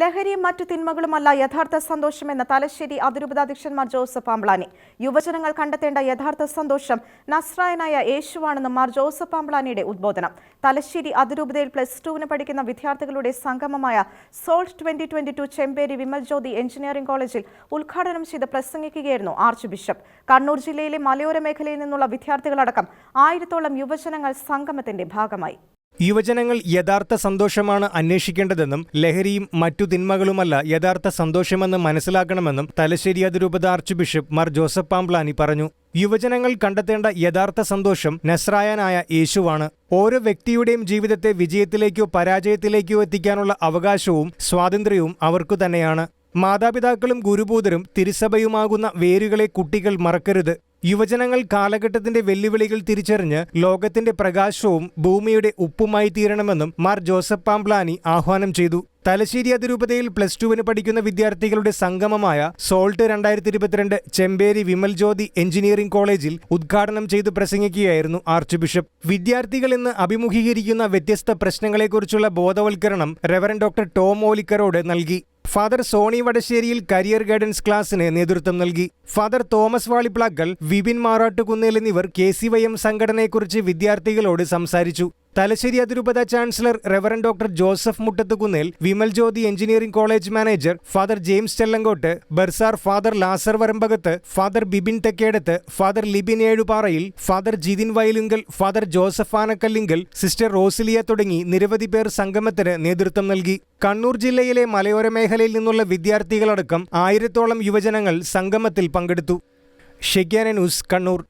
ലഹരിയും മറ്റു തിന്മകളുമല്ല യഥാർത്ഥ സന്തോഷമെന്ന തലശ്ശേരി അതിരൂപതാധ്യക്ഷന്മാർ ജോസഫ് ആംബ്ലാനി യുവജനങ്ങൾ കണ്ടെത്തേണ്ട യഥാർത്ഥ സന്തോഷം നസ്രായനായ യേശുവാണെന്ന് മാർ ജോസഫ് ആംബ്ലാനിയുടെ ഉദ്ബോധനം. തലശ്ശേരി അതിരൂപതയിൽ പ്ലസ് ടുവിന് പഠിക്കുന്ന വിദ്യാർത്ഥികളുടെ സംഗമമായ salt twenty twenty two Chemperi Vimal Jyothi engineering കോളേജിൽ ഉദ്ഘാടനം ചെയ്ത് പ്രസംഗിക്കുകയായിരുന്നു ആർച്ച് ബിഷപ്പ്. കണ്ണൂർ ജില്ലയിലെ മലയോര മേഖലയിൽ നിന്നുള്ള വിദ്യാർത്ഥികളടക്കം ആയിരത്തോളം യുവജനങ്ങൾ സംഗമത്തിന്റെ ഭാഗമായി. യുവജനങ്ങൾ യഥാർത്ഥ സന്തോഷമാണ് അന്വേഷിക്കേണ്ടതെന്നും ലഹരിയും മറ്റു തിന്മകളുമല്ല യഥാർത്ഥ സന്തോഷമെന്ന് മനസ്സിലാക്കണമെന്നും തലശ്ശേരി അതിരൂപത archbishop Mar Joseph Pamplany പറഞ്ഞു. യുവജനങ്ങൾ കണ്ടെത്തേണ്ട യഥാർത്ഥ സന്തോഷം നസ്രായനായ യേശുവാണ്. ഓരോ വ്യക്തിയുടെയും ജീവിതത്തെ വിജയത്തിലേക്കോ പരാജയത്തിലേക്കോ എത്തിക്കാനുള്ള അവകാശവും സ്വാതന്ത്ര്യവും അവർക്കു തന്നെയാണ്. മാതാപിതാക്കളും ഗുരുഭൂതരും തിരുസഭയുമാകുന്ന വേരുകളെ കുട്ടികൾ മറക്കരുത്. യുവജനങ്ങൾ കാലഘട്ടത്തിന്റെ വെല്ലുവിളികൾ തിരിച്ചറിഞ്ഞ് ലോകത്തിന്റെ പ്രകാശവും ഭൂമിയുടെ ഉപ്പുമായി തീരണമെന്നും മാർ ജോസഫ് പാംപ്ലാനി ആഹ്വാനം ചെയ്തു. തലശ്ശേരി അതിരൂപതയിൽ പ്ലസ് ടുവിന് പഠിക്കുന്ന വിദ്യാർത്ഥികളുടെ സംഗമമായ സോൾട്ട് രണ്ടായിരത്തി ഇരുപത്തിരണ്ട് ചെമ്പേരി വിമൽ ജ്യോതി എഞ്ചിനീയറിംഗ് കോളേജിൽ ഉദ്ഘാടനം ചെയ്ത് പ്രസംഗിക്കുകയായിരുന്നു ആർച്ച് ബിഷപ്പ്. വിദ്യാർത്ഥികൾ ഇന്ന് അഭിമുഖീകരിക്കുന്ന വ്യത്യസ്ത പ്രശ്നങ്ങളെക്കുറിച്ചുള്ള ബോധവൽക്കരണം റെവറൻ ഡോക്ടർ ടോം ഓലിക്കറോട് നൽകി. ഫാദർ സോണി വടശ്ശേരിയിൽ കരിയർ ഗൈഡൻസ് ക്ലാസ്സിന് നേതൃത്വം നൽകി. ഫാദർ തോമസ് വാളിപ്ലാക്കൽ വിപിൻ മാറാട്ടുകുന്നേൽ എന്നിവർ കെ സി വൈ എം സംഘടനയെക്കുറിച്ച് വിദ്യാർത്ഥികളോട് സംസാരിച്ചു. തലശ്ശേരി അതിരൂപത chancellor reverend doctor Joseph Muttathukunnel Vimal Jyothi engineering college manager father James Chellankott bursar father Lazar Varambakath father Bibin Thekkedath father Libin Ezhuparayil father Jithin Vayalunkal father Joseph Anakkallinkal sister Rosilia തുടങ്ങി നിരവധി പേർ സംഗമത്തിന് നേതൃത്വം നൽകി. കണ്ണൂർ ജില്ലയിലെ മലയോര മേഖലയിൽ നിന്നുള്ള വിദ്യാർത്ഥികളടക്കം ആയിരത്തോളം യുവജനങ്ങൾ സംഗമത്തിൽ പങ്കെടുത്തു. ഷെഗ്യാന ന്യൂസ് കണ്ണൂർ.